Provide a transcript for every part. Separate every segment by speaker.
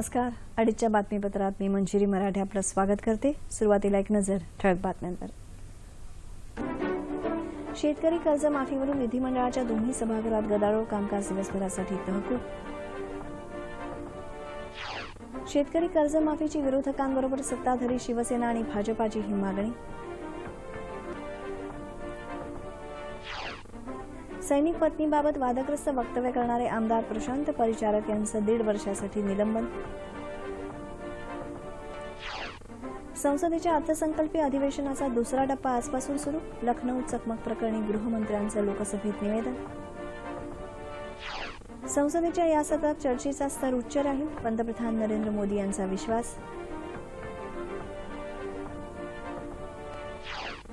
Speaker 1: नमस्कार. अडीचच्या बातमीपत्रात मी मंजिरी मराठे आपलं स्वागत करते. सुरुवातीला एक नजर ठळक बातम्यांवर. शेतकरी कर्जमाफीवरून विधिमंडळाच्या दोन्ही सभागृहात गदारोळ कामकाज दिवसभरासाठी तहकूब. शेतकरी कर्जमाफीची विरोधकांबरोबर सत्ताधारी शिवसेना आणि भाजपाची ही मागणी. सैनिक पत्नीबाबत वादग्रस्त वक्तव्य करणारे आमदार प्रशांत परिचारक यांचं दीड वर्षासाठी निलंबन. संसदेच्या अर्थसंकल्पीय अधिवेशनाचा दुसरा टप्पा आजपासून सुरू. लखनौ चकमक प्रकरणी गृहमंत्र्यांचं लोकसभेत निवेदन. संसदेच्या या सत्रात चर्चेचा स्तर उच्च राहील पंतप्रधान नरेंद्र मोदी यांचा विश्वास.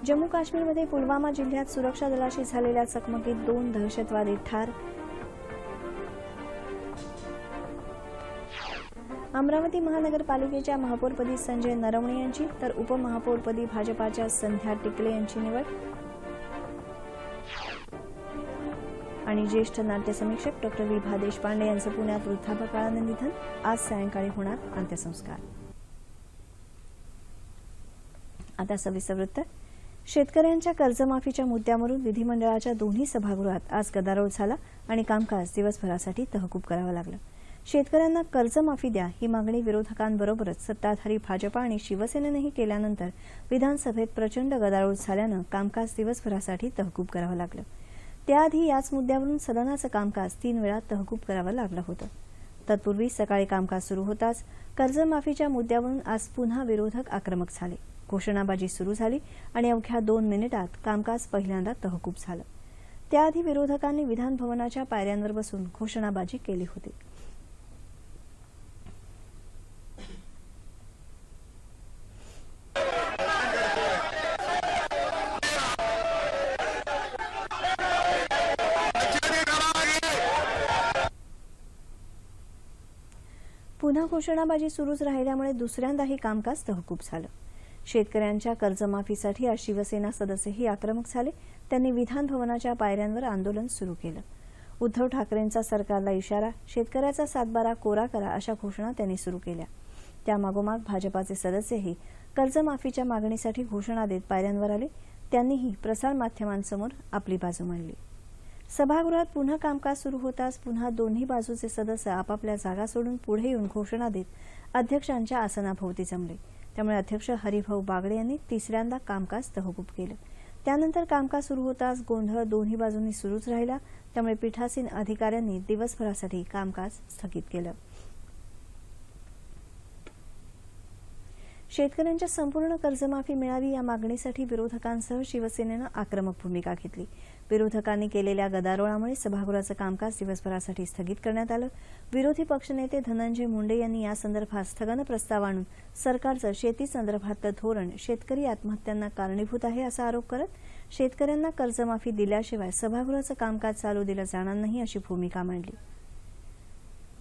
Speaker 1: जम्मू काश्मीरमध्ये पुलवामा जिल्ह्यात सुरक्षा दलाशी झालेल्या चकमकीत दोन दहशतवादी ठार. अमरावती महानगरपालिकेच्या महापौरपदी संजय नरवणे यांची तर उपमहापौरपदी भाजपाच्या संध्या टिकले यांची निवड. आणि ज्येष्ठ नाट्य समीक्षक डॉक्टर विभा देशपांडे यांचं पुण्यात वृद्धापकाळानं निधन. आज सायंकाळी होणार अंत्यसंस्कार. आता सविस्तर वृत्त. शेतकऱ्यांच्या कर्जमाफीच्या मुद्द्यावरून विधिमंडळाच्या दोन्ही सभागृहात आज गदारोळ झाला आणि कामकाज दिवसभरासाठी तहकूब करावं लागलं. शेतकऱ्यांना कर्जमाफी द्या ही मागणी विरोधकांबरोबरच सत्ताधारी भाजपा आणि शिवसेनेनंही केल्यानंतर विधानसभेत प्रचंड गदारोळ झाल्यानं कामकाज दिवसभरासाठी तहकूब करावं लागलं. त्याआधी याच मुद्द्यावरून सदनाचं कामकाज तीन वेळा तहकूब करावं लागलं होतं. तत्पूर्वी सकाळी कामकाज सुरू होताच कर्जमाफीच्या मुद्द्यावरून आज पुन्हा विरोधक आक्रमक झाले. घोषणाबाजी सुरू झाली आणि अवघ्या दोन मिनिटात कामकाज पहिल्यांदा तहकूब झालं. त्याआधी विरोधकांनी विधानभवनाच्या पायऱ्यांवर बसून घोषणाबाजी केली होती. पुन्हा घोषणाबाजी सुरूच राहिल्यामुळे दुसऱ्यांदाही कामकाज तहकूब झालं. शेतकऱ्यांच्या कर्जमाफीसाठी आज शिवसेना सदस्यही आक्रमक झाले. त्यांनी विधानभवनाच्या पायऱ्यांवर आंदोलन सुरू केलं. उद्धव ठाकरेंचा सरकारला इशारा शेतकऱ्याचा सातबारा कोरा करा अशा घोषणा त्यांनी सुरू केल्या. त्यामागोमाग भाजपाचे सदस्यही कर्जमाफीच्या मागणीसाठी घोषणा देत पायऱ्यांवर आले. त्यांनीही प्रसारमाध्यमांसमोर आपली बाजू मांडली. सभागृहात पुन्हा कामकाज सुरू होताच पुन्हा दोन्ही बाजूचे सदस्य आपापल्या जागा सोडून पुढे येऊन घोषणा देत अध्यक्षांच्या आसनाभोवती जमले. त्यामुळे अध्यक्ष हरिभाऊ बागडे यांनी तिसऱ्यांदा कामकाज तहकूब केलं. त्यानंतर कामकाज सुरू होताच गोंधळ दोन्ही बाजूंनी सुरूच राहिला. त्यामुळे पीठासीन अधिकाऱ्यांनी दिवसभरासाठी कामकाज स्थगित केलं. शेतकऱ्यांच्या संपूर्ण कर्जमाफी मिळावी या मागणीसाठी विरोधकांसह शिवसेनेनं आक्रमक भूमिका घेतली. विरोधकांनी केलेल्या गदारोळामुळे सभागृहाचं कामकाज दिवसभरासाठी स्थगित करण्यात आलं. विरोधी पक्षनेते धनंजय मुंडे यांनी यासंदर्भात स्थगन प्रस्ताव आणून सरकारचं शेतीसंदर्भातलं धोरण शेतकरी आत्महत्यांना कारणीभूत आहे असा आरोप करत शेतकऱ्यांना कर्जमाफी दिल्याशिवाय सभागृहाचं कामकाज चालू दिलं जाणार नाही अशी भूमिका मांडली.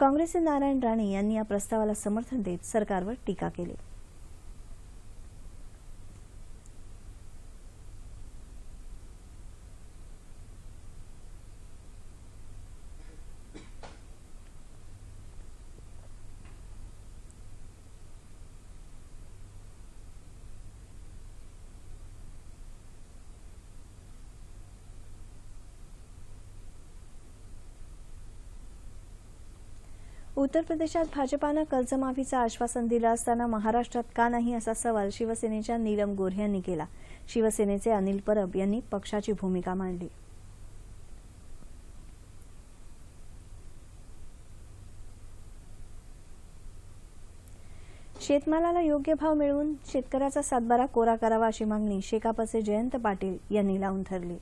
Speaker 1: काँग्रेसचे नारायण राणे यांनी या प्रस्तावाला समर्थन देत सरकारवर टीका केली. उत्तर प्रदेशात भाजपानं कर्जमाफीचं आश्वासन दिलं असताना महाराष्ट्रात का नाही असा सवाल शिवसेनेच्या नीलम गोऱ्हे यांनी केला. शिवसेनेचे अनिल परब यांनी पक्षाची भूमिका मांडली. शेतमालाला योग्य भाव मिळवून शेतकऱ्याचा सातबारा कोरा करावा अशी मागणी शेकापचे जयंत पाटील यांनी लावून धरली.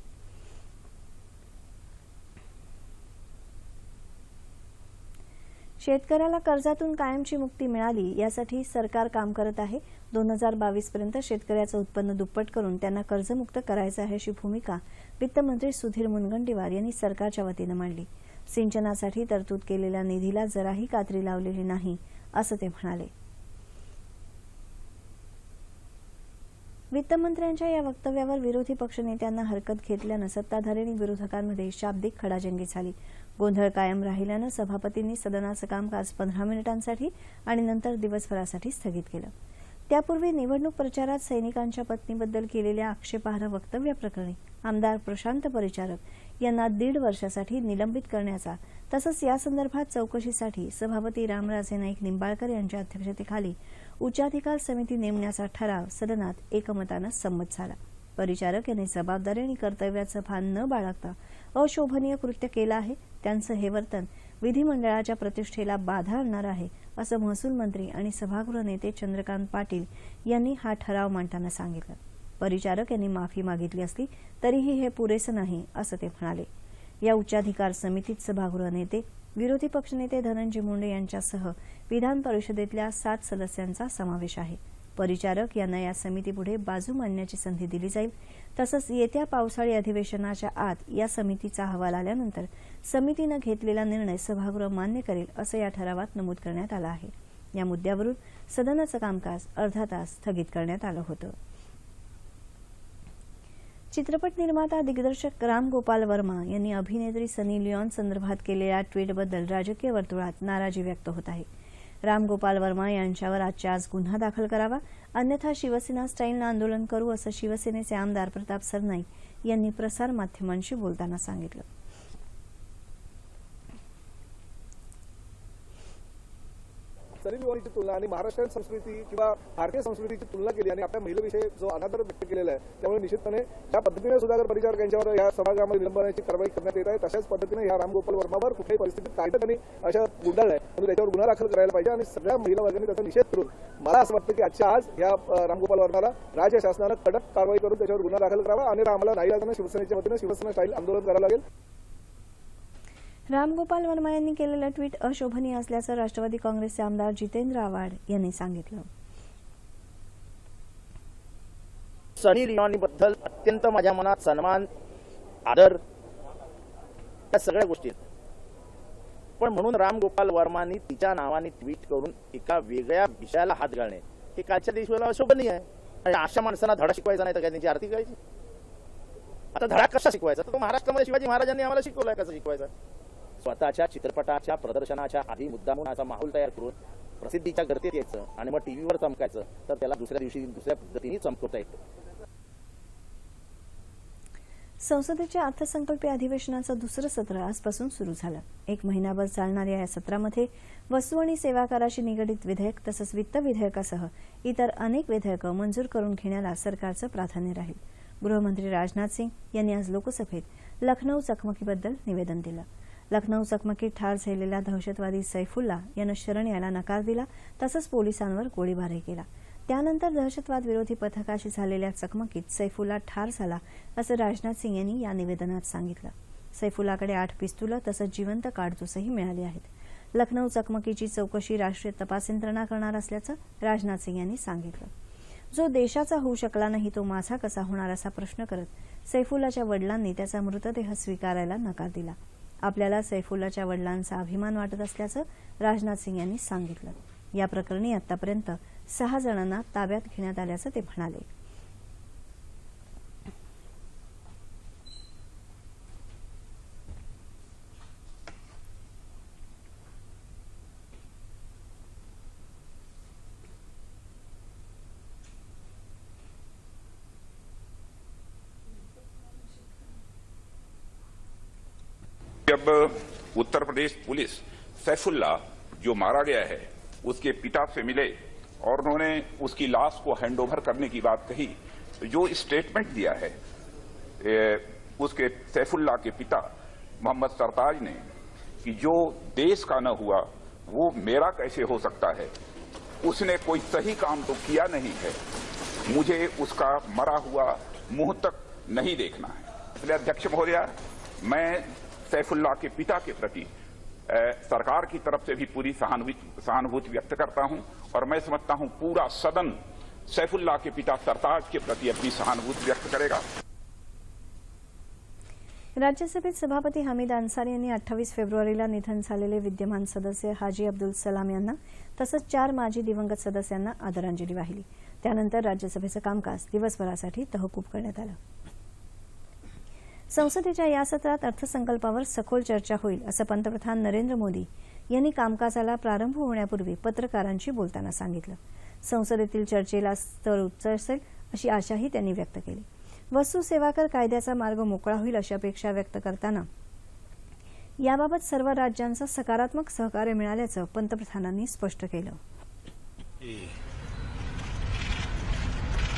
Speaker 1: शेतकऱ्याला कर्जातून कायमची मुक्ती मिळाली यासाठी सरकार काम करत आहे. दोन हजार बावीस पर्यंत शेतकऱ्याचं उत्पन्न दुप्पट करून त्यांना कर्जमुक्त करायचं आहे अशी भूमिका वित्तमंत्री सुधीर मुनगंटीवार यांनी सरकारच्या वतीनं मांडली. सिंचनासाठी तरतूद केलेल्या निधीला जराही कात्री लावलेली नाही असं ते म्हणाले. वित्तमंत्र्यांच्या या वक्तव्यावर विरोधी पक्षनेत्यांना हरकत घेतल्यानं सत्ताधारी विरोधकांमध्ये शाब्दिक खडाजंगी झाली. गोंधळ कायम राहिल्यानं सभापतींनी सदनाचं कामकाज पंधरा मिनिटांसाठी आणि नंतर दिवसभरासाठी स्थगित केलं. त्यापूर्वी निवडणूक प्रचारात सैनिकांच्या पत्नीबद्दल केलेल्या आक्षेपार्ह वक्तव्याप्रकरणी आमदार प्रशांत परिचारक यांना दीड वर्षासाठी निलंबित करण्याचा तसंच यासंदर्भात चौकशीसाठी सभापती रामराजे नाईक निंबाळकर यांच्या अध्यक्षतेखाली उच्चाधिकार समिती नेमण्याचा ठराव सदनात एकमतानं संमत झाला. परिचारक यांनी जबाबदारी आणि कर्तव्याचं भान न बाळगता अशोभनीय कृत्य केलं आहे त्यांचं हे वर्तन विधिमंडळाच्या प्रतिष्ठेला बाधा आणणार आहे असं महसूल मंत्री आणि सभागृह नेते चंद्रकांत पाटील यांनी हा ठराव मांडताना सांगितलं. परिचारक यांनी माफी मागितली असली तरीही हे पुरेसं नाही असं ते म्हणाले. या उच्चाधिकार समितीत सभागृह नेते विरोधी पक्षनेते धनंजय मुंडे यांच्यासह विधान परिषदेतल्या सात सदस्यांचा समावेश आहे. परिचारक यांना या समितीपुढे बाजू मांडण्याची संधी दिली जाईल. तसंच येत्या पावसाळी अधिवेशनाच्या आत या समितीचा अहवाल आल्यानंतर समितीनं घेतलेला निर्णय सभागृह मान्य करेल असं या ठरावात नमूद करण्यात आलं आहे. या मुद्द्यावरून सदनाचं कामकाज अर्धा तास स्थगित करण्यात आलं होतं. चित्रपट निर्माता दिग्दर्शक राम गोपाल वर्मा यांनी अभिनेत्री सनी लिऑन संदर्भात केलेल्या ट्विटबद्दल राजकीय वर्तुळात नाराजी व्यक्त होत आहे. राम गोपाल वर्मा यांच्यावर आजच्या आज गुन्हा दाखल करावा अन्यथा शिवसेना स्टाईलनं आंदोलन करू असं शिवसेनेचे आमदार प्रताप सरनाईक यांनी प्रसारमाध्यमांशी बोलताना सांगितलं.
Speaker 2: सनी लिओनीची तुलना आणि महाराष्ट्रीयन संस्कृती किंवा भारतीय संस्कृतीची तुलना केली आणि आपल्या महिलेविषयी जो अनादर व्यक्त केलेला आहे त्यामुळे निश्चितपणे ज्या पद्धतीने सुधाकर परिचारक यांच्यावर या सभागृहामध्ये विलंबनाची कारवाई करण्यात येत आहे तशाच पद्धतीने या रामगोपाल वर्मावर कुठल्याही परिस्थितीत कायदा त्यांनी अशा आहे. म्हणून त्याच्यावर गुन्हा दाखल करायला पाहिजे आणि सगळ्या महिला वर्गाने त्याचा निषेध करून मला असं वाटतं की आजच्या आज या रामगोपाल वर्माला राज्य शासनानं कडक कारवाई करून त्याच्यावर गुन्हा दाखल करावा आणि आम्हाला नाईलाजानं शिवसेनेच्या वतीनं शिवसेना स्टाईल आंदोलन करावं लागेल.
Speaker 1: रामगोपाल वर्मा यांनी केलेलं ट्विट अशोभनीय असल्याचं राष्ट्रवादी काँग्रेसचे आमदार जितेंद्र आव्हाड यांनी सांगितलं.
Speaker 3: सनी लिओनीबद्दल अत्यंत माझ्या मनात सन्मान आदर या सगळ्या गोष्टी. आहेत पण म्हणून राम गोपाल वर्मानी तिच्या नावाने ट्विट करून एका वेगळ्या विषयाला हात घालणे हे कालच्या दिवसाला अशोभनीय आहे. आणि अशा माणसांना धडा शिकवायचा नाही तर काय त्यांची आरती करायची? आता धडा कसा शिकवायचा? तर तो महाराष्ट्रामध्ये शिवाजी महाराजांनी आम्हाला शिकवलाय कसा शिकवायचा? स्वतःच्या चित्रपटाच्या प्रदर्शनाच्या आधी मुद्दामून असा माहोल तयार करून प्रसिद्धीच्या गर्दीत यायचं आणि मग टीव्हीवर चमकायचं तर त्याला दुसऱ्या दिवशी दुसऱ्या पद्धतीने चमकवता येतं.
Speaker 1: संसदेच्या अर्थसंकल्पीय अधिवेशनाचं दुसरं सत्र आजपासून सुरू झालं. एक महिनाभर चालणाऱ्या या सत्रामध्ये वस्तू आणि सेवा कराशी निगडित विधेयक तसंच वित्त विधेयकासह इतर अनेक विधेयकं मंजूर करून घेण्याला सरकारचं प्राधान्य राहील. गृहमंत्री राजनाथ सिंग यांनी आज लोकसभेत लखनौ चकमकीबद्दल निवेदन दिलं. लखनौ चकमकीत ठार झालेला दहशतवादी सैफुल्ला यानं शरण यायला नकार दिला तसंच पोलिसांवर गोळीबारही केला. त्यानंतर दहशतवाद विरोधी पथकाशी झालेल्या चकमकीत सैफुल्ला ठार झाला असं राजनाथ सिंग यांनी या निवेदनात सांगितलं. सैफुल्लाकडे आठ पिस्तुलं तसंच जिवंत काडतुसही मिळाली आहेत. लखनौ चकमकीची चौकशी राष्ट्रीय तपास यंत्रणा करणार असल्याचं राजनाथ सिंग यांनी सांगितलं. जो देशाचा होऊ शकला नाही तो माझा कसा होणार असा प्रश्न करत सैफुल्लाच्या वडिलांनी त्याचा मृतदेह स्वीकारायला नकार दिला. आपल्याला सैफुल्लाच्या वडिलांचा अभिमान वाटत असल्याचं राजनाथ सिंग यांनी सांगितलं. या प्रकरणी आतापर्यंत सहा जणांना ताब्यात घेण्यात आल्याचं ते म्हणाले.
Speaker 4: जब उत्तर प्रदेश पुलिस सैफुल्ला, जो मारा गया है, उसके पिता से मिले और उन्होंने उसकी लाश को हैंडओवर करने की बात कही। जो स्टेटमेंट दिया है उसके सैफुल्ला के पिता मोहम्मद सरताज ने कि जो देश का न हुआ, वो मेरा कैसे हो सकता है? उसने कोई सही काम तो किया नहीं है। मुझे उसका मरा हुआ मुँह तक नहीं देखना है। इसलिए अध्यक्ष महोदया, मैं सैफुल्ला के पिता के प्रति सरकार की तरफ से भी पूरी सहानुभूति व्यक्त करता हूं और मैं समझता हूं पूरा सदन सैफुल्ला के पिता सरताज के प्रति अपनी सहानुभूति व्यक्त करेगा।
Speaker 1: राज्यसभेत सभापती हमीद अन्सारी यांनी अठ्ठावीस फेब्रुवारीला निधन झालेले विद्यमान सदस्य हाजी अब्दुल सलाम यांना तसंच चार माजी दिवंगत सदस्यांना आदरांजली वाहिली. त्यानंतर राज्यसभेचं कामकाज दिवसभरासाठी तहकूब करण्यात आलं. संसदेच्या या सत्रात अर्थसंकल्पावर सखोल चर्चा होईल असं पंतप्रधान नरेंद्र मोदी यांनी कामकाजाला प्रारंभ होण्यापूर्वी पत्रकारांशी बोलताना सांगितलं. संसदेतील चर्चेला स्तर उच्च असेल अशी आशाही त्यांनी व्यक्त केली. वस्तू सेवा कर कायद्याचा मार्ग मोकळा होईल अशी अपेक्षा व्यक्त करताना याबाबत सर्व राज्यांचं सकारात्मक सहकार्य मिळाल्याचं पंतप्रधानांनी स्पष्ट केलं.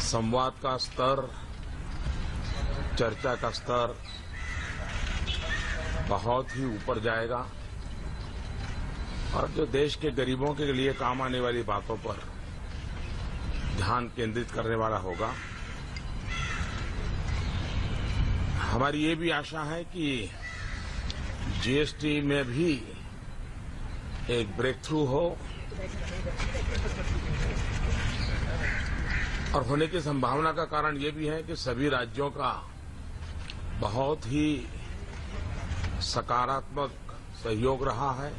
Speaker 5: संवाद का स्तर चर्चा का स्तर बहुत ही ऊपर जाएगा। और जो देश के गरीबों के लिए काम आने वाली बातों पर ध्यान केंद्रित करने वाला होगा। हमारी ये भी आशा है कि जीएसटी में भी एक ब्रेक थ्रू हो और होने की संभावना का कारण ये भी है कि सभी राज्यों का बहुत ही सकारात्मक सहयोग रहा है।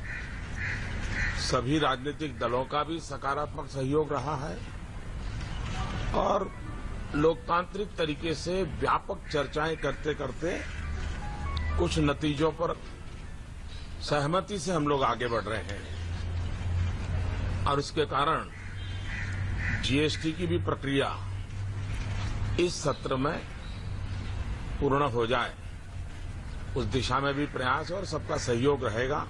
Speaker 5: सभी राजनीतिक दलों का भी सकारात्मक सहयोग रहा है। और लोकतांत्रिक तरीके से व्यापक चर्चाएँ करते करते कुछ नतीजों पर सहमति से हम लोग आगे बढ़ रहे हैं। और इसके कारण जीएसटी की भी प्रक्रिया इस सत्र में पूर्ण हो जाए। उस दिशा में भी प्रयास और सबका सहयोग रहेगा।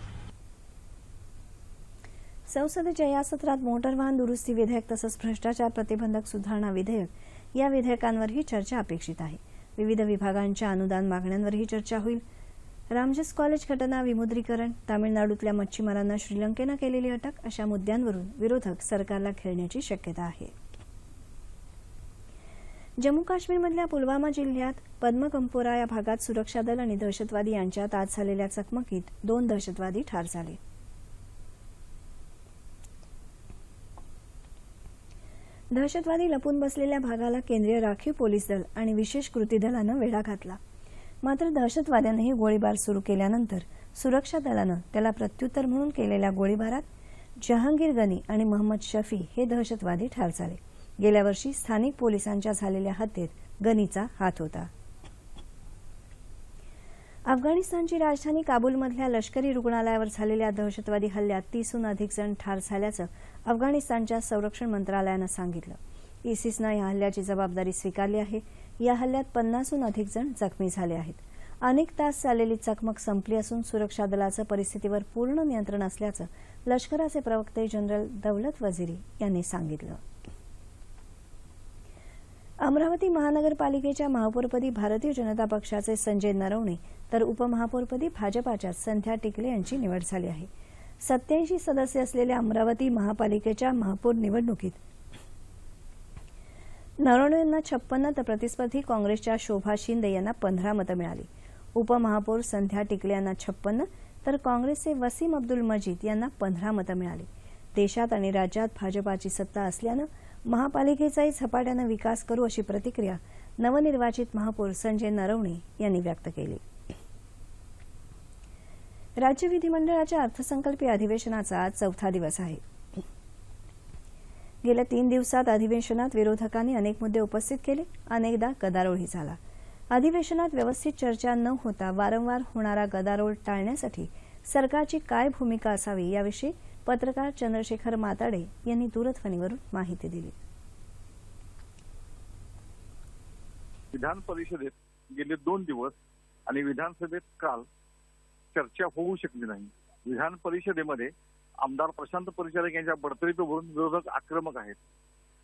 Speaker 1: संसदेच्या या सत्रात मोटर वाहन दुरुस्ती विधेयक तसंच भ्रष्टाचार प्रतिबंधक सुधारणा विधेयक या विधेयकांवरही चर्चा अपेक्षित आहे. विविध विभागांच्या अनुदान मागण्यांवरही चर्चा होईल. रामजस कॉलेज घटना विमुद्रीकरण तामिळनाडूतल्या मच्छीमारांना श्रीलंकेनं केलेली अटक अशा मुद्द्यांवरून विरोधक सरकारला खेळण्याची शक्यता आहे. जम्मू काश्मीरमधल्या पुलवामा जिल्ह्यात पद्मकंपोरा या भागात सुरक्षा दल आणि दहशतवादी यांच्यात आज झालेल्या चकमकीत दोन दहशतवादी ठार झाले. दहशतवादी लपून बसलेल्या भागाला केंद्रीय राखीव पोलीस दल आणि विशेष कृती दलानं वेढा घातला. मात्र दहशतवाद्यांनीही गोळीबार सुरू केल्यानंतर सुरक्षा दलानं त्याला प्रत्युत्तर म्हणून केलेल्या गोळीबारात जहांगीर गनी आणि मोहम्मद शफी हे दहशतवादी ठार झाले. गेल्या वर्षी स्थानिक पोलिसांच्या झालेल्या हत्येत गनीचा हात होता. अफगाणिस्तानची राजधानी काबूलमधल्या लष्करी रुग्णालयावर झालेल्या दहशतवादी हल्ल्यात तीसहून अधिक जण ठार झाल्याचं अफगाणिस्तानच्या संरक्षण मंत्रालयानं सांगितलं. इसिसनं या हल्ल्याची जबाबदारी स्वीकारली आहे. या हल्ल्यात पन्नासहून अधिक जण जखमी झाले आहेत. अनेक तास चाललेली चकमक संपली असून सुरक्षा दलाचं परिस्थितीवर पूर्ण नियंत्रण असल्याचं लष्कराचे प्रवक्ते जनरल दौलत वझिरी यांनी सांगितलं. अमरावती महानगरपालिकेच्या महापौरपदी भारतीय जनता पक्षाचे संजय नरवणे तर उपमहापौरपदी भाजपाच्या संध्या टिकले यांची निवड झाली आहे. सत्याऐंशी सदस्य असलेल्या अमरावती महापालिकेच्या महापौर निवडणुकीत नरवणे यांना छप्पन्न तर प्रतिस्पर्धी काँग्रेसच्या शोभा शिंदे यांना पंधरा मतं मिळाली. उपमहापौर संध्या टिकले यांना छप्पन्न तर काँग्रेसचे वसीम अब्दुल मजीद यांना पंधरा मतं मिळाली. देशात आणि राज्यात भाजपाची सत्ता असल्यानं महापालिकेचाही झपाट्यानं विकास करू अशी प्रतिक्रिया नवनिर्वाचित महापौर संजय नरवणे यांनी व्यक्त केली. राज्य विधिमंडळाच्या अर्थसंकल्पीय अधिवेशनाचा आज चौथा दिवस आहे. गेल्या तीन दिवसात अधिवेशनात विरोधकांनी अनेक मुद्दे उपस्थित केले अनेकदा गदारोळही झाला. अधिवेशनात व्यवस्थित चर्चा न होता वारंवार होणारा गदारोळ टाळण्यासाठी सरकारची काय भूमिका असावी याविषयी पत्रकार चंद्रशेखर माताडे यांनी दूरध्वनीवरून माहिती दिली.
Speaker 6: विधान परिषदेत गेले दोन दिवस आणि विधानसभेत काल चर्चा होऊ शकली नाही. विधान परिषदेमध्ये आमदार प्रशांत परिचारक यांच्या बडतर्फीवरून विरोधक आक्रमक आहेत.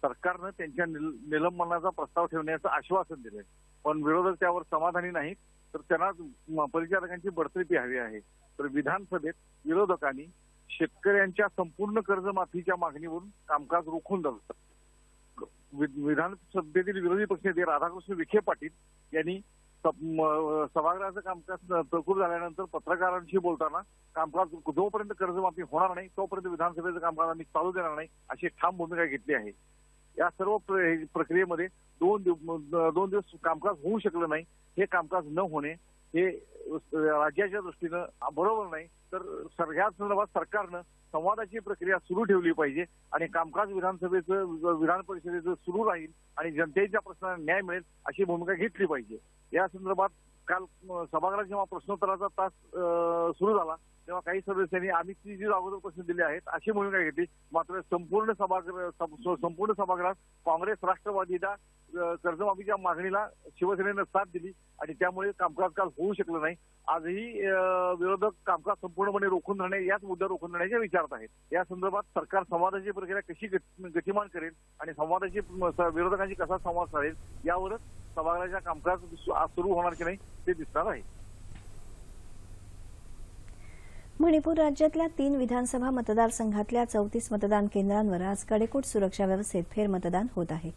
Speaker 6: सरकारनं त्यांच्या निलंबनाचा प्रस्ताव ठेवण्याचं आश्वासन दिलंय. पण विरोधक त्यावर समाधानी नाहीत तर त्यांना परिचारकांची बडतर्फी हवी आहे. तर विधानसभेत विरोधकांनी शेतकऱ्यांच्या संपूर्ण कर्जमाफीच्या मागणीवरून कामकाज रोखून धरलं वि- विधानसभेतील विरोधी पक्षनेते राधाकृष्ण विखे पाटील यांनी स- म- सभागृहाचं कामकाज तहकूब झाल्यानंतर पत्रकारांशी बोलताना कामकाज जोपर्यंत कर्जमाफी होणार नाही तोपर्यंत विधानसभेचं कामकाज आम्ही चालू देणार नाही अशी ठाम भूमिका घेतली आहे. या सर्व प्र- प्रक्रियेमध्ये दोन दिव- दोन दिवस कामकाज होऊ शकलं नाही हे कामकाज न होणे हे राज्याच्या दृष्टीनं बरोबर नाही तर सर संदर्भात सरकारनं संवादाची प्रक्रिया सुरू ठेवली पाहिजे आणि कामकाज विधानसभेचं विधान परिषदेचं सुरू राहील आणि जनतेच्या प्रश्नांना न्याय मिळेल अशी भूमिका घेतली पाहिजे. या संदर्भात काल सभागृहात जेव्हा प्रश्नोत्तराचा तास सुरू झाला तेव्हा काही सदस्यांनी आम्ही ती जी अगोदर प्रश्न दिले आहेत अशी भूमिका घेतली. मात्र संपूर्ण सभागृह संपूर्ण सभागृहात काँग्रेस राष्ट्रवादीला कर्जमाफीच्या मागणीला शिवसेनेनं साथ दिली आणि त्यामुळे कामकाज काल होऊ शकलं नाही. आजही विरोधक कामकाज संपूर्णपणे रोखून धरणे याच मुद्दा रोखून धरण्याच्या विचारात आहेत. या संदर्भात सरकार संवादाची प्रक्रिया कशी गतिमान करेल आणि संवादाची विरोधकांशी कसा संवाद साधेल यावरच सभागृहाच्या कामकाज सुरू होणार की नाही ते दिसणार आहे.
Speaker 1: मणिपूर राज्यातल्या तीन विधानसभा मतदारसंघातल्या चौतीस मतदान केंद्रांवर आज कडेकोट सुरक्षा व्यवस्थेत फेरमतदान होत आहे.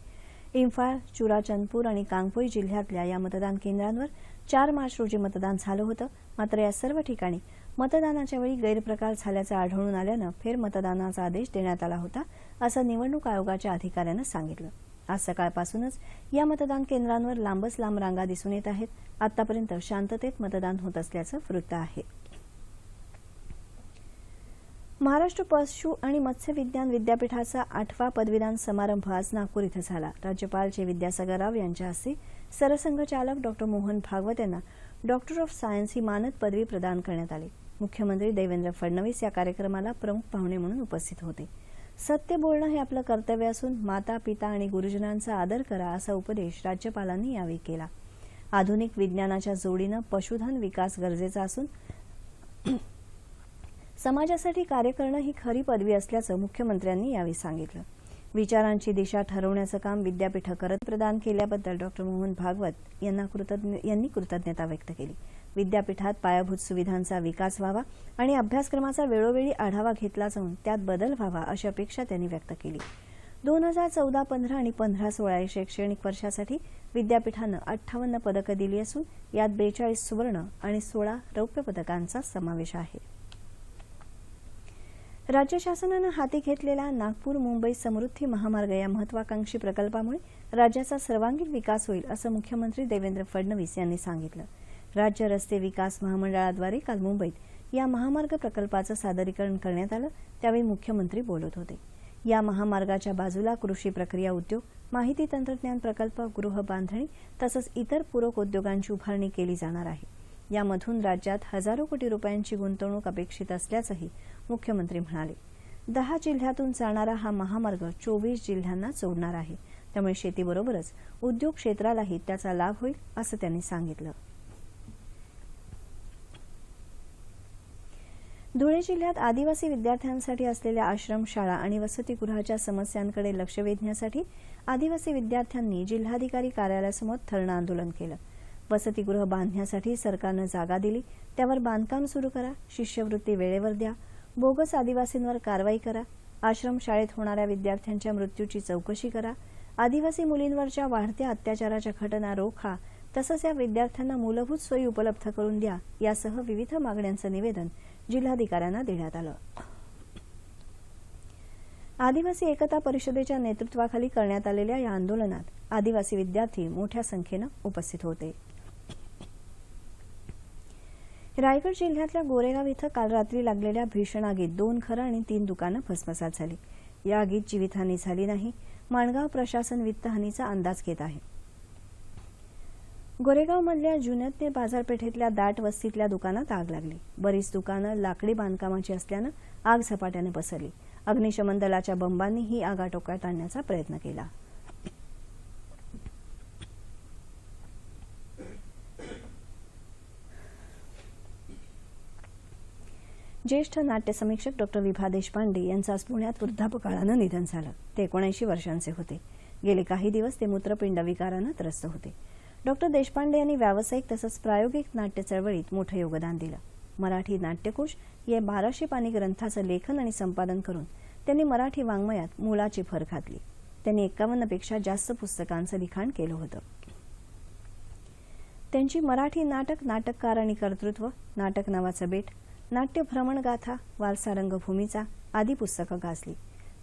Speaker 1: इम्फाळ चुराचंदपूर आणि कांगपोई जिल्ह्यातल्या या मतदान केंद्रांवर चार मार्च रोजी मतदान झालं होतं. मात्र या सर्व ठिकाणी मतदानाच्या वेळी गैरप्रकार झाल्याचं आढळून आल्यानं फेरमतदानाचा आदेश देण्यात आला होता असं निवडणूक आयोगाच्या अधिकाऱ्यानं सांगितलं. आज सकाळपासूनच या मतदान केंद्रांवर लांबच लांब रांगा दिसून येत आहेत. आतापर्यंत शांततेत मतदान होत असल्याचं वृत्त आहे. महाराष्ट्र पशु आणि मत्स्य विज्ञान विद्यापीठाचा आठवा पदवीदान समारंभ आज नागपूर इथं झाला. राज्यपाल चे विद्यासागर राव यांच्या हस्ते सरसंघचालक डॉक्टर मोहन भागवत यांना डॉक्टर ऑफ सायन्स ही मानद पदवी प्रदान करण्यात आली. मुख्यमंत्री देवेंद्र फडणवीस या कार्यक्रमाला प्रमुख पाहुणे म्हणून उपस्थित होते. सत्य बोलणं हे आपलं कर्तव्य असून माता पिता आणि गुरुजनांचा आदर करा असा उपदेश राज्यपालांनी यावेळी केला. आधुनिक विज्ञानाच्या जोडीनं पशुधन विकास गरजेचा असून समाजासाठी कार्य करणं ही खरी पदवी असल्याचं मुख्यमंत्र्यांनी यावेळी सांगितलं. विचारांची दिशा ठरवण्याचं काम विद्यापीठ करत प्रदान केल्याबद्दल डॉक्टर मोहन भागवत यांना कृतज्ञ यांनी कृतज्ञता व्यक्त केली. विद्यापीठात पायाभूत सुविधांचा विकास व्हावा आणि अभ्यासक्रमाचा वेळोवेळी आढावा घेतला जाऊन त्यात बदल व्हावा अशी अपेक्षा त्यांनी व्यक्त केली. दोन हजार चौदा पंधरा आणि पंधरा सोळा या शैक्षणिक वर्षासाठी विद्यापीठानं अठ्ठावन्न पदकं दिली असून यात बेचाळीस सुवर्ण आणि सोळा रौप्य पदकांचा समावेश आहे. राज्य शासनानं हाती घेतलेल्या नागपूर मुंबई समृद्धी महामार्ग या महत्वाकांक्षी प्रकल्पामुळे राज्याचा सर्वांगीण विकास होईल असं मुख्यमंत्री देवेंद्र फडणवीस यांनी सांगितलं. राज्य रस्ते विकास महामंडळाद्वारे काल मुंबईत या महामार्ग प्रकल्पाचं सादरीकरण करण्यात आलं त्यावेळी मुख्यमंत्री बोलत होते. या महामार्गाच्या बाजूला कृषी प्रक्रिया उद्योग माहिती तंत्रज्ञान प्रकल्प गृहबांधणी तसंच इतर पूरक उद्योगांची उभारणी केली जाणार आहे. यामधून राज्यात हजारो कोटी रुपयांची गुंतवणूक अपेक्षित असल्याचंही मुख्यमंत्री म्हणाले. दहा जिल्ह्यातून जाणारा हा महामार्ग चोवीस जिल्ह्यांना जोडणार आहे. त्यामुळे शेतीबरोबरच उद्योग क्षेत्रालाही त्याचा लाभ होईल असं त्यांनी सांगितलं. धुळे जिल्ह्यात आदिवासी विद्यार्थ्यांसाठी असलेल्या आश्रमशाळा आणि वसतिगृहाच्या समस्यांकडे लक्ष वेधण्यासाठी आदिवासी विद्यार्थ्यांनी जिल्हाधिकारी कार्यालयासमोर धरणं आंदोलन केलं. वसतिगृह बांधण्यासाठी सरकारनं जागा दिली. त्यावर बांधकाम सुरू करा. शिष्यवृत्ती वेळेवर द्या. बोगस आदिवासींवर कारवाई करा. आश्रमशाळेत होणाऱ्या विद्यार्थ्यांच्या मृत्यूची चौकशी करा. आदिवासी मुलींवरच्या वाढत्या अत्याचाराच्या घटना रोखा. तसंच या विद्यार्थ्यांना मूलभूत सोयी उपलब्ध करून द्या. यासह विविध मागण्यांचं निवेदन जिल्हाधिकाऱ्यांना देण्यात आलं. आदिवासी एकता परिषदेच्या नेतृत्वाखाली करण्यात आलेल्या या आंदोलनात आदिवासी विद्यार्थी मोठ्या संख्येनं उपस्थित होते. रायगड जिल्ह्यातल्या गोरेगाव इथं काल रात्री लागलेल्या भीषण आगीत दोन घरं आणि तीन दुकानं भस्मसात झाली. या आगीत जीवितहानी झाली नाही. माणगाव प्रशासन वित्तहानीचा अंदाज घेत आहे. गोरेगावमधल्या जुन्यातने बाजारपेठेतल्या दाट वस्तीतल्या दुकानात आग लागली. बरीच दुकानं लाकडी बांधकामाची असल्यानं आग झपाट्याने पसरली. अग्निशमन दलाच्या बंबांनी ही आग आटोक्यात आणण्याचा प्रयत्न केला. ज्येष्ठ नाट्य समीक्षक डॉक्टर विभा देशपांडे यांचं आज पुण्यात वृद्धापकाळानं निधन झालं. ते एकोणऐंशी वर्षांचे होते. गेले काही दिवस ते मूत्रपिंड विकारानं त्रस्त होते. डॉक्टर देशपांडे यांनी व्यावसायिक तसंच प्रायोगिक नाट्य चळवळीत मोठं योगदान दिलं. मराठी नाट्यकोश या बाराशे पाणी ग्रंथाचं लेखन आणि संपादन करून त्यांनी मराठी वाङ्मयात मुलाची भर घातली. त्यांनी एकावन्नपेक्षा जास्त पुस्तकांचं लिखाण केलं होतं. त्यांची मराठी नाटक नाटककार आणि कर्तृत्व नाटक नावाचं बेट नाट्य भ्रमणगाथा वारसा रंगभूमीचा आदी पुस्तकं गाजली.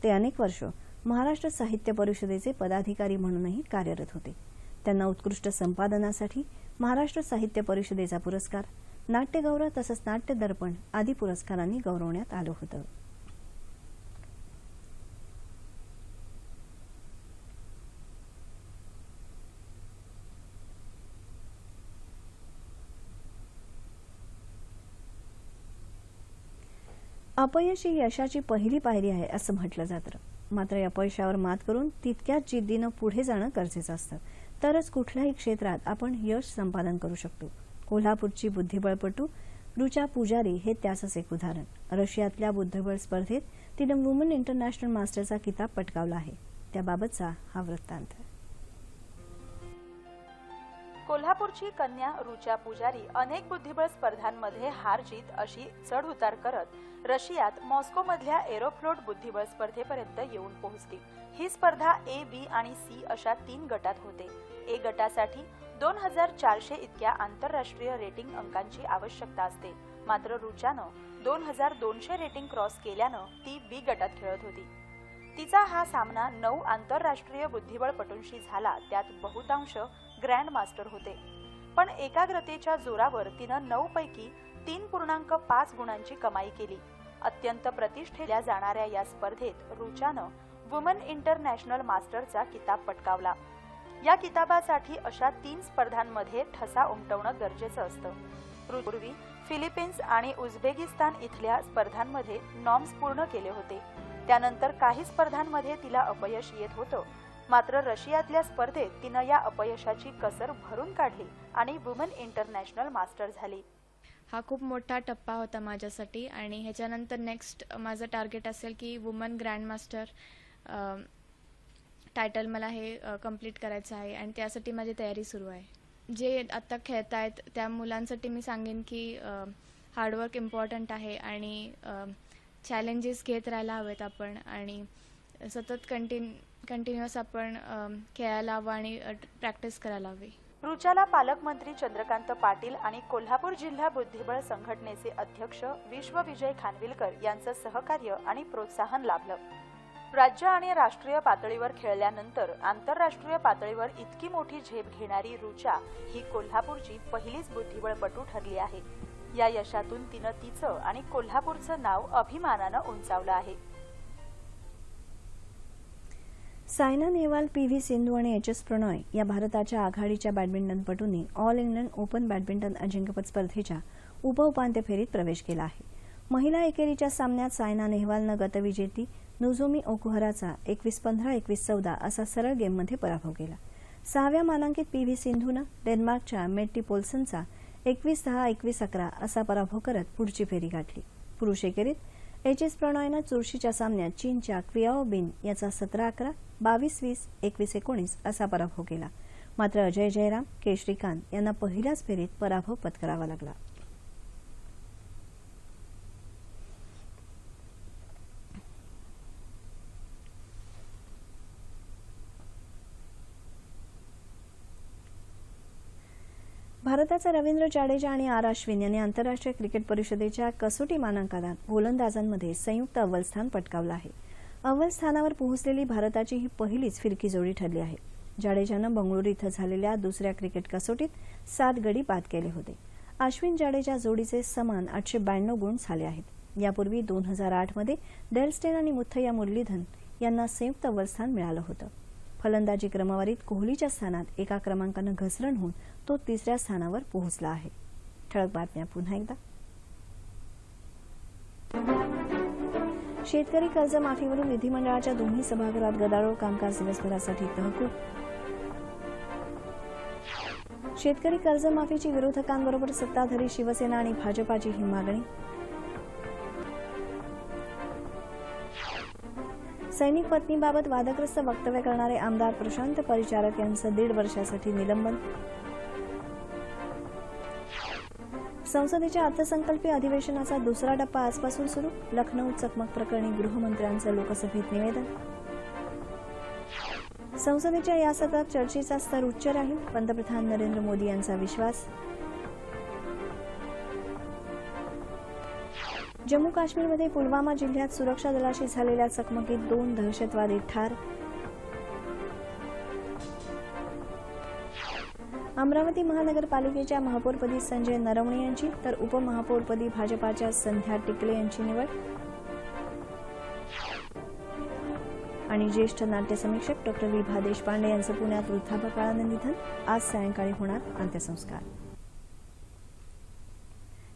Speaker 1: ते अनेक वर्ष महाराष्ट्र साहित्य परिषदेचे पदाधिकारी म्हणूनही कार्यरत होते. त्यांना उत्कृष्ट संपादनासाठी महाराष्ट्र साहित्य परिषदेचा पुरस्कार नाट्यगौरव तसंच नाट्य दर्पण आदी पुरस्कारांनी गौरवण्यात आलं होतं. अपयश ही यशाची पहिली पायरी आहे असं म्हटलं जातं. मात्र या अपयशावर मात करून तितक्याच जिद्दीनं पुढे जाणं गरजेचं असतं. तरच कुठल्याही क्षेत्रात आपण यश संपादन करू शकतो. कोल्हापूरची बुद्धिबळपटू रुचा पुजारी हे त्याचंच एक उदाहरण. रशियातल्या बुद्धिबळ स्पर्धेत तिनं वुमन इंटरनॅशनल मास्टरचा किताब पटकावला आहे. त्याबाबतचा हा वृत्तांत.
Speaker 7: कोल्हापूरची कन्या रुचा पुजारी अनेक बुद्धिबळ स्पर्धांमध्ये हार जीत अशी चढउतार करत रशियात मॉस्कोमधल्या एरोफ्लोट बुद्धिबळ स्पर्धेपर्यंत येऊन पोहोचली. ही स्पर्धा ए बी आणि सी अशा तीन गटात होते. ए गटासाठी दोन हजार चारशे इतक्या आंतरराष्ट्रीय रेटिंग अंकांची आवश्यकता असते. मात्र रुचानं दोन हजार दोनशे रेटिंग क्रॉस केल्यानं ती बी गटात खेळत होती. तिचा हा सामना नऊ आंतरराष्ट्रीय बुद्धिबळपटूंशी झाला त्यात बहुतांश ग्रँड मास्टर होते. पण एकाग्रतेच्या जोरावर तिनं नऊ पैकी तीन पूर्णांक पाच गुणांची कमाई केली. अत्यंत प्रतिष्ठेल्या जाणाऱ्या या स्पर्धेत रुचानं वुमन इंटरनॅशनल मास्टरचा किताब पटकावला. या किताबासाठी अशा तीन स्पर्धांमध्ये ठसा उमटवणं गरजेचं असतं. पूर्वी फिलिपिन्स आणि उझबेकिस्तान इथल्या स्पर्धांमध्ये नॉर्म्स पूर्ण केले होते. त्यानंतर काही स्पर्धांमध्ये तिला अपयश येत होतं. मात्र रशियातल्या स्पर्धेत तिनं या अपयशाची कसर भरून काढली आणि वुमन इंटरनॅशनल मास्टर झाली.
Speaker 8: हा खूप मोठा टप्पा होता माझ्यासाठी आणि ह्याच्यानंतर नेक्स्ट माझं टार्गेट असेल की वुमन ग्रँडमास्टर टायटल मला हे कंप्लीट करायचं आहे आणि त्यासाठी माझी तयारी सुरू आहे. जे आत्ता खेळत आहेत त्या मुलांसाठी मी सांगेन की हार्डवर्क इम्पॉर्टंट आहे आणि चॅलेंजेस घेत राहायला हवेत आपण आणि सतत कंटिन कंटिन्युअस आपण खेळायला हवं आणि प्रॅक्टिस करायला हवी.
Speaker 7: रुचाला पालकमंत्री चंद्रकांत पाटील आणि कोल्हापूर जिल्हा बुद्धिबळ संघटनेचे अध्यक्ष विश्वविजय खानविलकर यांचं सहकार्य आणि प्रोत्साहन लाभलं. राज्य आणि राष्ट्रीय पातळीवर खेळल्यानंतर आंतरराष्ट्रीय पातळीवर इतकी मोठी झेप घेणारी रुचा ही कोल्हापूरची पहिलीच बुद्धिबळपटू ठरली आहे. या यशातून तिनं तिचं आणि कोल्हापूरचं नाव अभिमानानं उंचावलं आहे.
Speaker 1: सायना नेहवाल पी व्ही सिंधू आणि एच एस प्रणॉय या भारताच्या आघाडीच्या बॅडमिंटनपटूंनी ऑल इंग्लंड ओपन बॅडमिंटन अजिंक्यपद स्पर्धेच्या उपउपांत्य फेरीत प्रवेश केला आहे. महिला एकेरीच्या सामन्यात सायना नेहवालनं गतविजेती नोझोमी ओकुहराचा एकवीस पंधरा एकवीस चौदा असा सरळ गेममध्ये पराभव केला. सहाव्या मानांकित पी व्ही सिंधूनं डेन्मार्कच्या मेट्टी पोल्सनचा एकवीस दहा एकवीस अकरा असा पराभव करत पुढची फेरी गाठली. पुरुष एकेरीत एच एस प्रणॉयनं चुरशीच्या सामन्यात चीनच्या क्वियाओ बिन याचा सतरा अकरा बावीस वीस एकवीस एकोणीस असा पराभव केला. मात्र अजय जयराम के श्रीकांत यांना पहिल्याच फेरीत पराभव पत्करावा लागला. भारताचा रवींद्र जाडेजा आणि आर अश्विन यांनी आंतरराष्ट्रीय क्रिकेट परिषदेच्या कसोटी मानांकनात गोलंदाजांमध्ये संयुक्त अव्वल स्थान पटकावलं आहे. अव्वल स्थानावर पोहोचलेली भारताची ही पहिलीच फिरकी जोडी ठरली आहे. जाडेजानं बंगळुरू इथं झालेल्या दुसऱ्या क्रिकेट कसोटीत सात गडी बाद केले होते. अश्विन जाडेजा जोडीचे समान आठशे ब्याण्णव गुण झाले आहेत. यापूर्वी दोन हजार आठमध्ये डेलस्टेन आणि मुथय्या मुरलीधन यांना संयुक्त अव्वल स्थान मिळालं होतं. फलंदाजी क्रमवारीत कोहलीच्या स्थानात एका क्रमांकानं घसरण होऊन तो तिसऱ्या स्थानावर पोहोचला आहे. ठळक बातम्या पुन्हा एकदा. शेतकरी कर्जमाफीवरून विधिमंडळाच्या दोन्ही सभागृहात गदारोळ कामकाज दिवसभरासाठी तहकूब. शेतकरी कर्जमाफीची विरोधकांबरोबर सत्ताधारी शिवसेना आणि भाजपाची ही मागणी. सैनिक पत्नीबाबत वादग्रस्त वक्तव्य करणारे आमदार प्रशांत परिचारक यांचं दीड वर्षासाठी निलंबन. संसदेच्या अर्थसंकल्पीय अधिवेशनाचा दुसरा टप्पा आजपासून सुरू. लखनौ चकमक प्रकरणी गृहमंत्र्यांचं लोकसभेत निवेदन. संसदेच्या या सत्रात चर्चेचा स्तर उच्च राहील पंतप्रधान नरेंद्र मोदी यांचा विश्वास. जम्मू काश्मीरमध्ये पुलवामा जिल्ह्यात सुरक्षा दलाशी झालेल्या चकमकीत दोन दहशतवादी ठार. अमरावती महानगरपालिकेच्या महापौरपदी संजय नरवणे यांची तर उपमहापौरपदी भाजपाच्या संध्या टिकले यांची निवड. आणि ज्येष्ठ नाट्य समीक्षक डॉक्टर विभा देशपांडे यांचं पुण्यात वृद्धापकाळानं निधन. आज सायंकाळी होणार अंत्यसंस्कार.